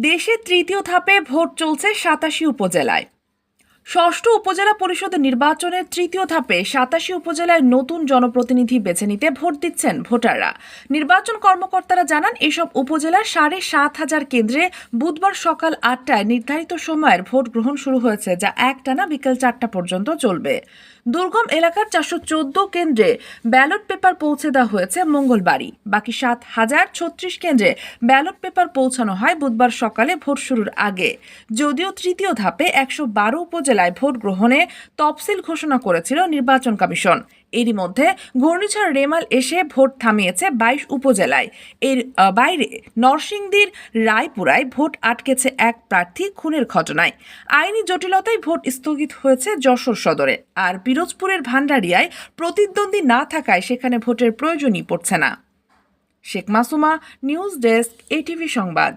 দেশের তৃতীয় ধাপে ভোট চলছে সাতাশি উপজেলায়। ষষ্ঠ উপজেলা পরিষদ নির্বাচনের তৃতীয় ধাপে সাতাশি উপজেলায় নতুন জনপ্রতিনিধি বেছে নিতে ভোট দিচ্ছেন ভোটাররা। নির্বাচন কর্মকর্তারা জানান, এসব উপজেলার সাড়ে সাত হাজার কেন্দ্রে বুধবার সকাল আটটায় নির্ধারিত সময়ের ভোট গ্রহণ শুরু হয়েছে, যা একটানা বিকেল চারটা পর্যন্ত চলবে। দুর্গম এলাকার চারশো চোদ্দ কেন্দ্রে ব্যালট পেপার পৌঁছে দেওয়া হয়েছে মঙ্গলবারই। বাকি সাত হাজার ছত্রিশ কেন্দ্রে ব্যালট পেপার পৌঁছানো হয় বুধবার সকালে ভোট শুরুর আগে। যদিও তৃতীয় ধাপে একশো বারো উপজেলায় ভোট গ্রহণে তফসিল ঘোষণা করেছিল নির্বাচন কমিশন। এরই মধ্যে ঘূর্ণিঝড় রেমাল এসে ভোট থামিয়েছে বাইশ উপজেলায়। এর বাইরে নরসিংদীর রায়পুরায় ভোট আটকেছে এক প্রার্থী খুনের ঘটনায়। আইনি জটিলতায় ভোট স্থগিত হয়েছে যশোর সদরে। আর পিরোজপুরের ভান্ডারিয়ায় প্রতিদ্বন্দ্বী না থাকায় সেখানে ভোটের প্রয়োজনই পড়ছে না। Sheikh Masuma, news desk, ATV সংবাদ।